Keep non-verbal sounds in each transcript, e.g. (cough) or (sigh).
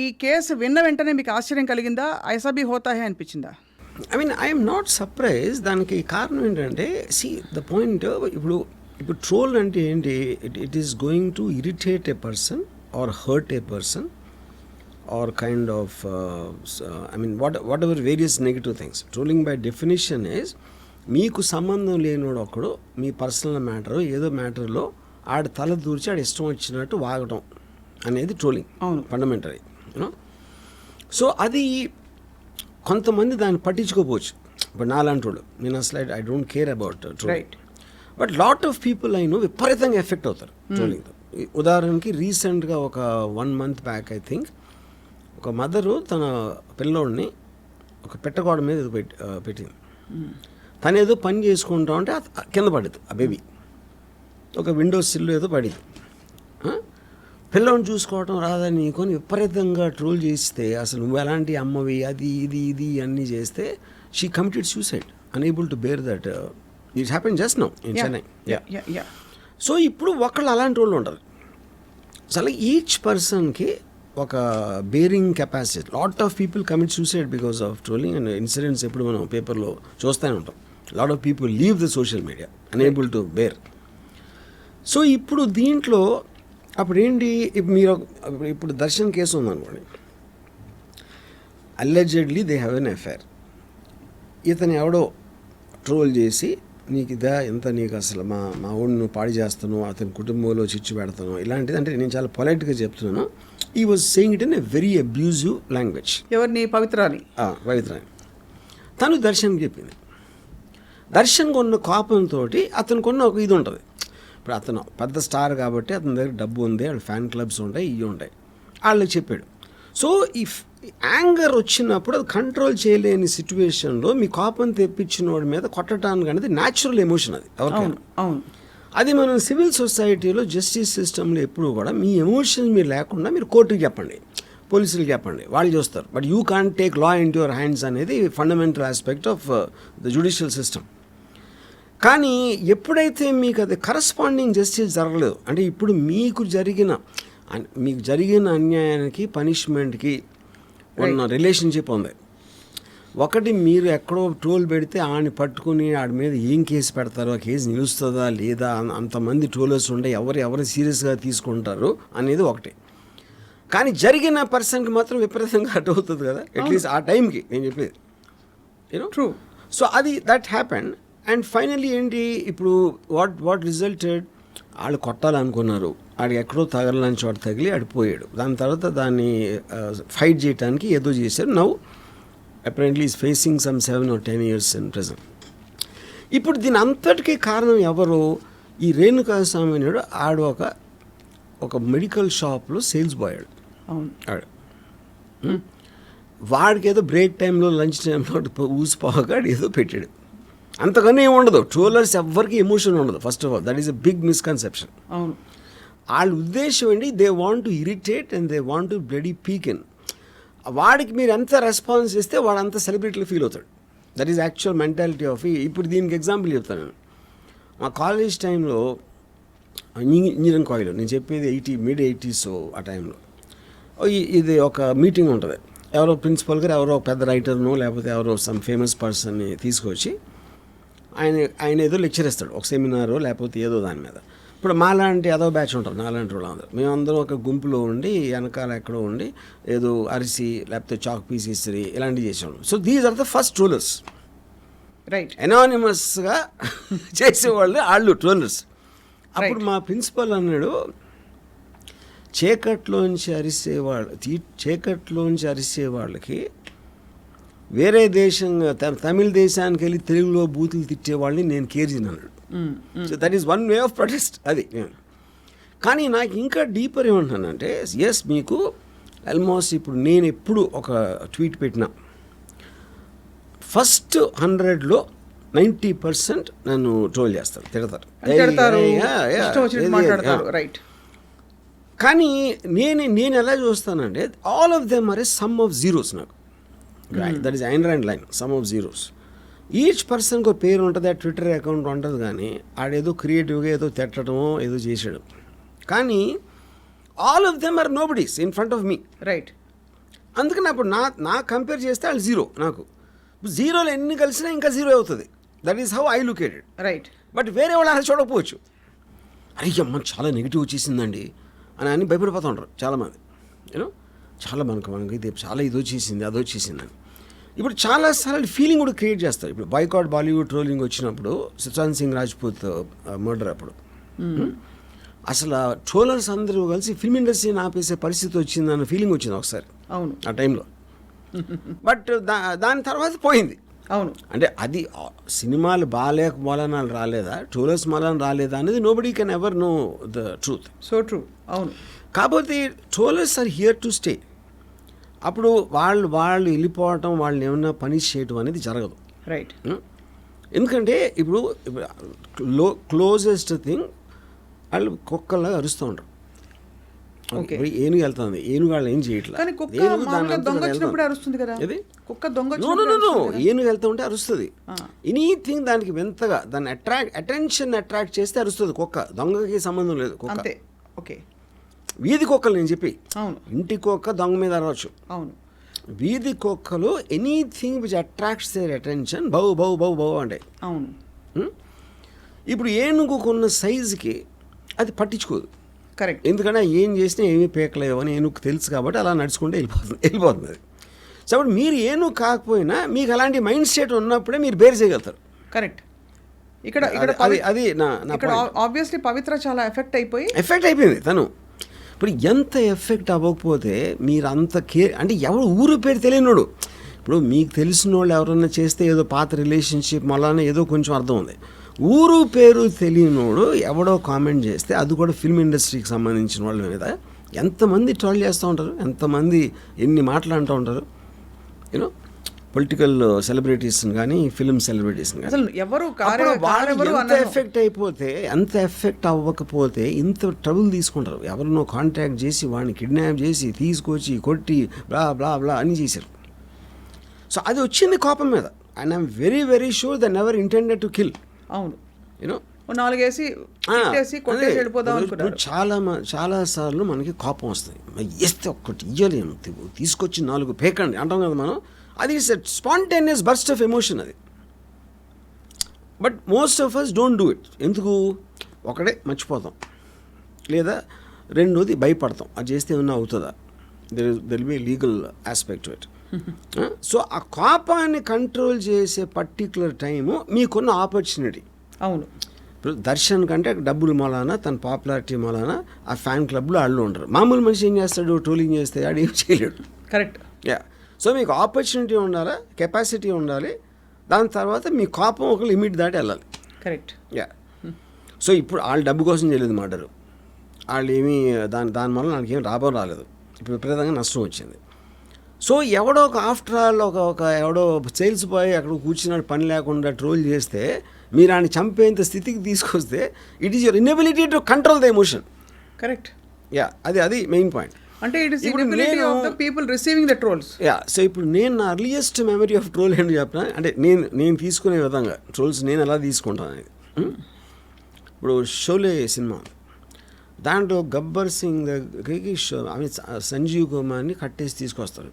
ఈ కేసు విన్న వెంటనే మీకు ఆశ్చర్యం కలిగిందా? ఐసాబీ హోతాహే అనిపించిందా? I mean I'm not surprise దానికి కారణం ఏంటంటే సి ద పాయింట్ ఇప్పుడు ఇప్పుడు ట్రోల్ అంటే ఏంటి? It it is going to irritate a person or hurt a person or kind of I mean what whatever various negative things trolling by definition is మీకు సంబంధం లేనివాడు ఒకడు మీ పర్సనల్ మ్యాటర్ ఏదో మ్యాటర్లో ఆడ తల దూర్చి ఆడ ఇష్టం వచ్చినట్టు వాగటం. అనేది ట్రోలింగ్ అవును. ఫండమెంటరీ యూనో సో అది కొంతమంది దాన్ని పట్టించుకోపోవచ్చు ఇప్పుడు నాలాంటి వాళ్ళు నేను అసలు I don't care about Right. But lot of people అయిన విపరీతంగా ఎఫెక్ట్ అవుతారు ట్రోలింగ్తో. ఉదాహరణకి రీసెంట్గా ఒక one month back I think ఒక మదరు తన పిల్లోడిని ఒక పెట్టగోడ మీద పెట్టింది. తను ఏదో పని చేసుకుంటా ఉంటే కింద పడింది ఆ బేబీ. ఒక విండోస్ సిల్లు ఏదో పడింది? పిల్లని చూసుకోవటం రాదని నీకొని విపరీతంగా ట్రోల్ చేస్తే అసలు నువ్వు ఎలాంటి అమ్మవి అది ఇది ఇది అన్నీ చేస్తే she committed suicide unable to bear that it happen just no in Chennai so ఇప్పుడు ఒకళ్ళు అలాంటి వాళ్ళు ఉంటారు. అసలు ఈచ్ పర్సన్కి ఒక bearing capacity lot of people commit suicide because of trolling and incidents ఎప్పుడు మనం పేపర్లో చూస్తూనే ఉంటాం. Lot of people leave the social media unable to bear so ఇప్పుడు దీంట్లో అప్పుడు ఏంటి ఇప్పుడు మీరు ఇప్పుడు దర్శన్ కేసు ఉందనుకోండి. Allegedly they have an affair ఇతను ఎవడో ట్రోల్ చేసి నీకు ఇదా? ఎంత నీకు అసలు మా మా ఊడిని పాడి చేస్తాను అతని కుటుంబంలో చిచ్చు పెడతాను. ఇలాంటిది అంటే నేను చాలా పొలైట్గా చెప్తున్నాను. ఈ was saying it in a very abusive language ఎవరిని? పవిత్రాని. పవిత్రాన్ని తను దర్శన్కి చెప్పింది. దర్శన్ కొన్న కోపంతో అతను కొన్న ఒక ఇది ఉంటుంది. ఇప్పుడు అతను పెద్ద స్టార్ కాబట్టి అతని దగ్గర డబ్బు ఉంది వాళ్ళ ఫ్యాన్ క్లబ్స్ ఉంటాయి ఇవి ఉంటాయి. వాళ్ళకి చెప్పాడు. సో ఈ యాంగర్ వచ్చినప్పుడు అది కంట్రోల్ చేయలేని సిచ్యువేషన్లో మీ కోపం తెప్పించిన వాడి మీద కొట్టడానికి అనేది న్యాచురల్ ఎమోషన్ అది ఎవరికైనా. అవును అవును. అది మనం సివిల్ సొసైటీలో జస్టిస్ సిస్టంలో ఎప్పుడు కూడా మీ ఎమోషన్స్ మీరు లేకుండా మీరు కోర్టుకి చెప్పండి పోలీసులకు చెప్పండి వాళ్ళు చూస్తారు. But you can't take law in your hands అనేది fundamental aspect of the judicial system. కానీ ఎప్పుడైతే మీకు అది కరస్పాండింగ్ జస్టిస్ జరగలేదు అంటే ఇప్పుడు మీకు జరిగిన మీకు జరిగిన అన్యాయానికి పనిష్మెంట్కి ఉన్న రిలేషన్షిప్ ఉంది. ఒకటి మీరు ఎక్కడో ట్రోల్ పెడితే ఆడిని పట్టుకుని ఆడి మీద ఏం కేసు పెడతారో కేసు నిలుస్తుందా లేదా అంతమంది ట్రోలర్స్ ఉండే ఎవరు ఎవరు సీరియస్గా తీసుకుంటారు అనేది ఒకటి. కానీ జరిగిన పర్సన్కి మాత్రం విపరీతంగా అటు అవుతుంది కదా అట్లీస్ట్ ఆ టైంకి నేను చెప్పేది. True. సో అది దట్ హ్యాపెన్ అండ్ ఫైనల్లీ ఏంటి ఇప్పుడు వాట్ వాట్ రిజల్టెడ్? వాళ్ళు కొట్టాలనుకున్నారు. ఆడు ఎక్కడో తగలని చోట తగిలి ఆడు పోయాడు. దాని తర్వాత దాన్ని ఫైట్ చేయడానికి ఏదో చేశారు. నవ్వు apparently is facing some seven or ten years in present ఇప్పుడు దీని అంతటికీ కారణం ఎవరు? ఈ రేణుకా స్వామి అనేవాడు ఆడు ఒక ఒక మెడికల్ షాప్లో సేల్స్ బాయ్ ఆడు. ఆడు? వాడికి ఏదో బ్రేక్ టైంలో లంచ్ టైంలో ఊసిపోగా ఏదో పెట్టాడు. అంతకన్నా ఏమి ఉండదు. ట్రోలర్స్ ఎవ్వరికి ఎమోషన్ ఉండదు. First of all that is a big misconception అవును. వాళ్ళ ఉద్దేశం ఏంటి? They want to irritate and they want to bloody pecan వాడికి మీరు ఎంత రెస్పాన్స్ ఇస్తే వాడు అంత సెలబ్రిటీలో ఫీల్ అవుతాడు. That is actual mentality of ఇప్పుడు దీనికి ఎగ్జాంపుల్ చెప్తాను నేను. మా కాలేజ్ టైంలో ఇంజనీరింగ్ కాలేజ్లో నేను చెప్పేది ఎయిటీ మిడ్ ఎయిటీస్ ఆ టైంలో ఇది ఒక మీటింగ్ ఉంటుంది. ఎవరో ప్రిన్సిపల్ గారు ఎవరో పెద్ద రైటర్ను లేకపోతే ఎవరో సమ్ ఫేమస్ పర్సన్ని తీసుకొచ్చి ఆయన ఆయన ఏదో లెక్చర్ ఇస్తాడు ఒక సెమినారో లేకపోతే ఏదో దాని మీద. ఇప్పుడు మాలాంటి ఏదో బ్యాచ్ ఉంటారు నాలాంటి వాళ్ళందరూ మేమందరం ఒక గుంపులో ఉండి వెనకాల ఎక్కడో ఉండి ఏదో అరిసి లేకపోతే చాక్ పీస్ ఇస్త్రీ ఇలాంటివి చేసేవాళ్ళం. So these are the first trollers right ఎనానిమస్గా చేసేవాళ్ళు వాళ్ళు ట్రోలర్స్ అప్పుడు. మా ప్రిన్సిపల్ అన్నాడు చీకట్లోంచి అరిసేవాళ్ళు చీకట్లోంచి అరిసే వాళ్ళకి వేరే దేశం తమిళ దేశానికి వెళ్ళి తెలుగులో బూతులు తిట్టే వాళ్ళని నేను కేర్జిన్ అన్నాడు. So that is one way of protest అది. కానీ నాకు ఇంకా డీపర్ ఏమంటానంటే ఎస్ మీకు ఆల్మోస్ట్ ఇప్పుడు నేను ఎప్పుడు ఒక ట్వీట్ పెట్టినా ఫస్ట్ హండ్రెడ్లో నైంటీ పర్సెంట్ నన్ను ట్రోల్ చేస్తారు తిడతారు. రైట్ కానీ నేను నేను ఎలా చూస్తానంటే all of them are some of zeros నాకు. That is Ayn Rand line some of zeros each పర్సన్కి ఒక పేరు ఉంటుంది ఆ ట్విట్టర్ అకౌంట్ ఉంటుంది కానీ ఆడేదో క్రియేటివ్గా ఏదో తిట్టడమో ఏదో చేసాడు కానీ all of them are nobodies in front of me right అందుకని అప్పుడు నా నా కంపేర్ చేస్తే వాళ్ళు జీరో నాకు. జీరోలో ఎన్ని కలిసినా ఇంకా జీరో అవుతుంది. That is how I look at it right but వేరే వాళ్ళు అలా చూడకపోవచ్చు. అరే అమ్మ చాలా నెగిటివ్ వచ్చేసిందండి అని అని భయపడిపోతూ ఉంటారు చాలామంది. యూనో చాలా మనకు మనకి ఇది చాలా ఇది వచ్చేసింది అది వచ్చేసిందని ఇప్పుడు చాలాసార్లు ఫీలింగ్ కూడా క్రియేట్ చేస్తారు. ఇప్పుడు బైకాట్ బాలీవుడ్ ట్రోలింగ్ వచ్చినప్పుడు సుశాంత్ సింగ్ రాజ్పూత్ మర్డర్ అప్పుడు. అసలు ట్రోలర్స్ అందరూ కలిసి ఫిల్మ్ ఇండస్ట్రీని ఆపేసే పరిస్థితి వచ్చిందన్న ఫీలింగ్ వచ్చింది ఒకసారి. అవును. ఆ టైంలో బట్ దా దాని తర్వాత పోయింది. అవును. అంటే అది సినిమాలు బాగాలేక మూలన రాలేదా? ట్రోలర్స్ మూలన రాలేదా అనేది nobody can ever know the truth so true అవును. కాకపోతే trollers are here to stay అప్పుడు వాళ్ళు వాళ్ళు వెళ్ళిపోవటం వాళ్ళని ఏమన్నా పనిష్ చేయటం అనేది జరగదు. రైట్ ఉం? ఎందుకంటే ఇప్పుడు క్లో క్లోజెస్ట్ థింగ్ వాళ్ళు కుక్కల్లాగా అరుస్తూ ఉంటారు. ఏనుగు వెళ్తుంది. ఏనుగు వాళ్ళు ఏం చేయట్లేదు. ఏనుగు వెళ్తూ ఉంటే అరుస్తుంది. ఎనీథింగ్ దానికి వింతగా దాన్ని అట్రాక్ట్ అటెన్షన్ అట్రాక్ట్ చేస్తే అరుస్తుంది కుక్క. దొంగకి సంబంధం లేదు కుక్క. అంతే. ఓకే వీధి కుక్కలు నేను చెప్పి అవును. ఇంటి కుక్క దొంగ మీద అరవచ్చు. అవును. వీధి కుక్కలు anything which attracts their attention బౌ బౌ బౌ బౌ అంటే. అవును. ఇప్పుడు ఏనుగుకున్న సైజుకి అది పట్టించుకోదు. కరెక్ట్. ఎందుకంటే ఏం చేసినా ఏమీ పీకలేవు అని ఏనుగు తెలుసు కాబట్టి అలా నడుచుకుంటే వెళ్ళిపోతుంది వెళ్ళిపోతుంది. అది సో అప్పుడు మీరు ఏనుగు కాకపోయినా మీకు అలాంటి మైండ్ సెట్ ఉన్నప్పుడే మీరు బేర్ చేయగలుగుతారు. కరెక్ట్. ఇక్కడ ఇక్కడ అది- అది నా ఇక్కడ ఆబ్వియస్లీ పవిత్ర చాలా ఎఫెక్ట్ అయిపోయి ఎఫెక్ట్ అయిపోయింది తను. ఇప్పుడు ఎంత ఎఫెక్ట్ అవ్వకపోతే మీరు అంత కేర్ అంటే ఎవడు ఊరు పేరు తెలియనోడు. ఇప్పుడు మీకు తెలిసిన వాళ్ళు ఎవరన్నా చేస్తే ఏదో పాత రిలేషన్షిప్ మళ్ళానే ఏదో కొంచెం అర్థం ఉంది. ఊరు పేరు తెలియనోడు ఎవడో కామెంట్ చేస్తే అది కూడా ఫిల్మ్ ఇండస్ట్రీకి సంబంధించిన వాళ్ళ మీద. ఎంతమంది ట్రోల్ చేస్తూ ఉంటారు? ఎంతమంది ఎన్ని మాట్లాడుతూ ఉంటారు? యూనో పొలిటికల్ సెలబ్రిటీస్ని కానీ ఫిల్మ్ సెలబ్రిటీస్ని అసలు ఎవరు అన్నారు ఎఫెక్ట్ అయిపోతే ఎంత ఎఫెక్ట్ అవ్వకపోతే ఇంత ట్రబుల్ తీసుకుంటారు. ఎవరినో కాంటాక్ట్ చేసి వాడిని కిడ్నాప్ చేసి తీసుకొచ్చి కొట్టి బ్లా బ్లా బ్లా అని చేశారు. సో అది వచ్చింది కోపం మీద. And I'm very very sure the never intended to kill అవును. యూనో నాలుగేసి చాలా చాలా సార్లు మనకి కోపం వస్తుంది. వేస్తే ఒక్కటి ఇయ్యలేము. తీసుకొచ్చి నాలుగు పేకండి. అంటాం కదా మనం. అది స్పాంటేనియస్ బర్స్ట్ ఆఫ్ ఎమోషన్ అది. But most of us don't do it ఎందుకు? ఒకడే మర్చిపోతాం. లేదా రెండోది భయపడతాం. అది చేస్తే ఏమన్నా అవుతుందా? There there be legal aspect it so ఆ కోపాన్ని కంట్రోల్ చేసే పర్టికులర్ టైము మీకున్న ఆపర్చునిటీ అవును. ఇప్పుడు దర్శన్ కంటే డబ్బులు మూలాన తన పాపులారిటీ మూలాన ఆ ఫ్యాన్ క్లబ్లో వాళ్ళు ఉండరు. మామూలు మనిషి ఏం చేస్తాడు? ట్రోలింగ్ చేస్తే ఆడు ఏం చేయలేడు. కరెక్ట్ యా సో మీకు ఆపర్చునిటీ ఉండాలి కెపాసిటీ ఉండాలి. దాని తర్వాత మీ కోపం ఒక లిమిట్ దాటి వెళ్ళాలి. కరెక్ట్ యా సో ఇప్పుడు వాళ్ళు డబ్బు కోసం చేయలేదు మర్డరు. వాళ్ళు ఏమీ దాని దానివల్ల నాకు ఏం లాభం రాలేదు. ఇప్పుడు విపరీతంగా నష్టం వచ్చింది. సో ఎవడో ఒక ఆఫ్టర్ ఆల్ ఒక ఒక ఎవడో సేల్స్ బాయ్ అక్కడ కూర్చున్నాడు పని లేకుండా ట్రోల్ చేస్తే మీరు ఆయన చంపేంత స్థితికి తీసుకొస్తే it is your inability to control the emotion correct yeah అది అది మెయిన్ పాయింట్ అంటే ఇట్ ఇస్ ఇనబిలిటీ నేను- of the people receiving the trolls yeah so ఇప్పుడు నేను నా అర్లియస్ట్ మెమరీ ఆఫ్ ట్రోల్ ఏంటి చెప్పిన? అంటే నేను నేను తీసుకునే విధంగా ట్రోల్స్ నేను ఎలా తీసుకుంటాను అనేది. ఉం? ఇప్పుడు షోలే సినిమా. దాంట్లో గబ్బర్ సింగ్ దగ్గరికి షో ఆమె స- సంజీవ్ కుమార్ని కట్టేసి తీసుకొస్తారు.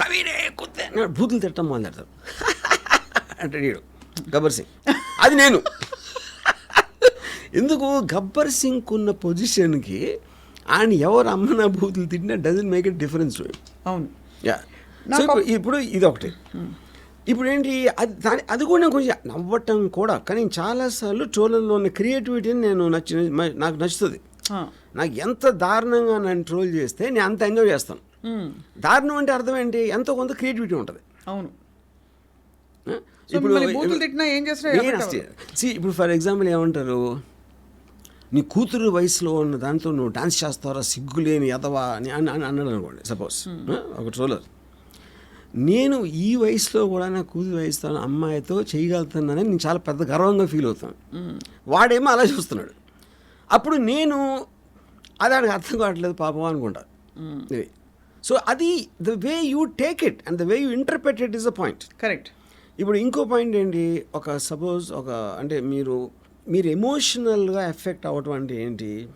కవినే కుత్తే. బూతులు తిట్టడం మొదలెడతారు (laughs) అంటే వీడు గబ్బర్ సింగ్. అది నేను. (laughs) ఎందుకు? గబ్బర్ సింగ్ ఉన్న పొజిషన్కి ఆయన ఎవరు అమ్మన బూతులు తిట్టినా డజన్ మేక్ ఇట్ డిఫరెన్స్ అవును. యా సో ఇప్పుడు ఇప్పుడు ఇది ఒకటి ఇప్పుడు ఏంటి అది దాని అది కూడా నేను కొంచెం నవ్వటం కూడా కానీ చాలాసార్లు ట్రోలర్లో ఉన్న క్రియేటివిటీని నేను నచ్చిన నాకు నచ్చుతుంది. నాకు ఎంత దారుణంగా నన్ను ట్రోల్ చేస్తే నేను అంత ఎంజాయ్ చేస్తాను. మ్మ్. దారుణం అంటే అర్థం ఏంటి ఎంతో కొంత క్రియేటివిటీ ఉంటుంది. అవును. అవ్వదు. See, ఇప్పుడు ఫర్ ఎగ్జాంపుల్ ఏమంటారు? నీ కూతురు వయసులో ఉన్న దాంతో నువ్వు డాన్స్ చేస్తావరా సిగ్గులేని ఎదవా అని అని అని అన్నాడు అనుకోండి సపోజ్ ఒక ట్రోలర్. నేను ఈ వయసులో కూడా నా కూతురు వయసుతో అమ్మాయితో చేయగలుగుతున్నానని నేను చాలా పెద్ద గర్వంగా ఫీల్ అవుతాను. వాడేమో అలా చూస్తున్నాడు. అప్పుడు నేను అది ఆయనకు అర్థం కావట్లేదు పాపం అనుకుంటా. ఇది. సో అది the way you take it and the way you interpret it is a point correct ఇప్పుడు ఇంకో పాయింట్ ఏంటి? ఒక సపోజ్ ఒక అంటే మీరు మీరు ఎమోషనల్గా ఎఫెక్ట్ అవ్వటం అంటే ఏంటి?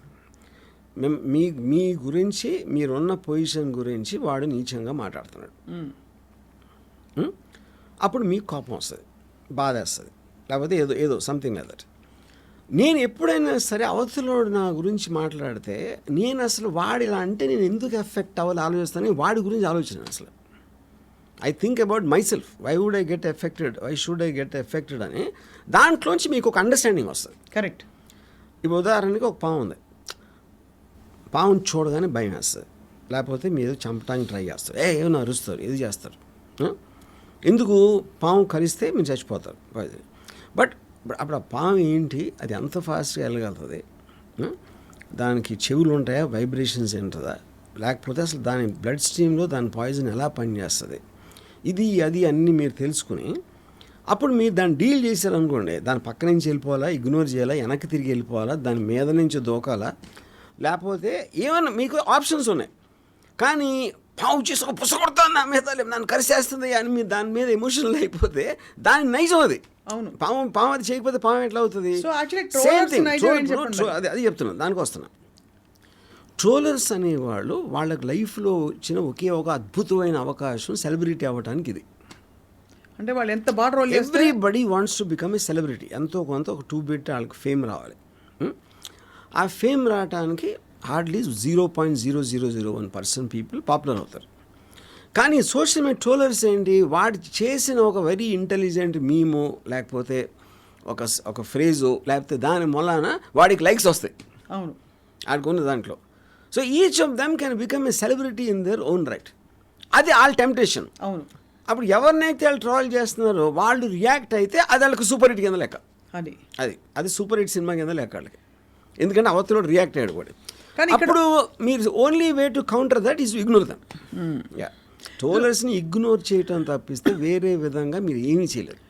మేం మీ మీ గురించి మీరున్న పొజిషన్ గురించి వాడు నీచంగా మాట్లాడుతున్నాడు? అప్పుడు మీకు కోపం వస్తుంది బాధ వేస్తుంది లేకపోతే ఏదో ఏదో సంథింగ్ అదట్ నేను ఎప్పుడైనా సరే అవతలోడు నా గురించి మాట్లాడితే నేను అసలు వాడు ఇలా అంటే నేను ఎందుకు ఎఫెక్ట్ అవ్వాలి ఆలోచిస్తాను? వాడి గురించి ఆలోచన అసలు. I think about myself why would I get affected why should I get affected అని దాంట్లోంచి మీకు ఒక అండర్స్టాండింగ్ వస్తుంది. కరెక్ట్ ఇప్పుడు ఉదాహరణకి ఒక పాము ఉంది. పాముని చూడగానే భయం వేస్తుంది. లేకపోతే మీరు చంపడానికి ట్రై చేస్తారు. ఏ ఏమైనా అరుస్తారు ఇది చేస్తారు? ఎందుకు? పాము కరిస్తే మీరు చచ్చిపోతారు. బట్ అప్పుడు ఆ పాము ఏంటి? అది ఎంత ఫాస్ట్గా వెళ్ళగలుగుతుంది? దానికి చెవులు ఉంటాయా? వైబ్రేషన్స్ ఉంటుందా లేకపోతే అసలు దాని బ్లడ్ స్ట్రీమ్లో దాని పాయిజన్ ఎలా పనిచేస్తుంది? ఇది అది అన్నీ మీరు తెలుసుకుని అప్పుడు మీరు దాన్ని డీల్ చేశారనుకోండి దాని పక్క నుంచి వెళ్ళిపోవాలా ఇగ్నోర్ చేయాలా వెనక్కి తిరిగి వెళ్ళిపోవాలా దాని మీద నుంచి దూకాలా లేకపోతే ఏమన్నా మీకు ఆప్షన్స్ ఉన్నాయి. కానీ పావు చేసి ఒక పుస కొడతాను నా మీద లేదు, నన్ను కరిసేస్తుంది అని మీరు దాని మీద ఎమోషనల్ అయిపోతే దాని నైజం అది. అవును. పాము పాము అది చేయకపోతే పాము ఎట్లా అవుతుంది? అది అది చెప్తున్నాను దానికి వస్తున్నా ట్రోలర్స్ అనేవాళ్ళు వాళ్ళకి లైఫ్లో వచ్చిన ఒకే ఒక అద్భుతమైన అవకాశం సెలబ్రిటీ అవ్వడానికి ఇది. అంటే వాళ్ళు ఎంత బాగా role everybody wants to become a celebrity ఎంతో కొంత ఒక టూ బిట్ వాళ్ళకి ఫేమ్ రావాలి. Hmm? ఆ ఫేమ్ రావడానికి hardly zero point zero zero zero one percent people popular అవుతారు. కానీ సోషల్ మీడియా ట్రోలర్స్ ఏంటి? వాడు చేసిన ఒక వెరీ ఇంటెలిజెంట్ మీమో లేకపోతే ఒక ఒక ఫ్రేజు లేకపోతే దాని మూలాన వాడికి లైక్స్ వస్తాయి. అవును. ఆడుకున్న దాంట్లో. So each of them can become a celebrity in their own right అది ఆల్ టెంప్టేషన్ అవును. అప్పుడు ఎవరినైతే వాళ్ళు ట్రాల్ చేస్తున్నారో వాళ్ళు రియాక్ట్ అయితే అది వాళ్ళకి సూపర్ హిట్ కింద లెక్క. అది. అది. అది సూపర్ హిట్ సినిమా కింద లెక్క వాళ్ళకి. ఎందుకంటే అవతలో రియాక్ట్ అయ్యాడు కూడా కానీ అప్పుడు మీరు only way to counter that is ignore them yeah ట్రోలర్స్ని ignore చేయటం తప్పిస్తే వేరే విధంగా మీరు ఏమీ చేయలేరు.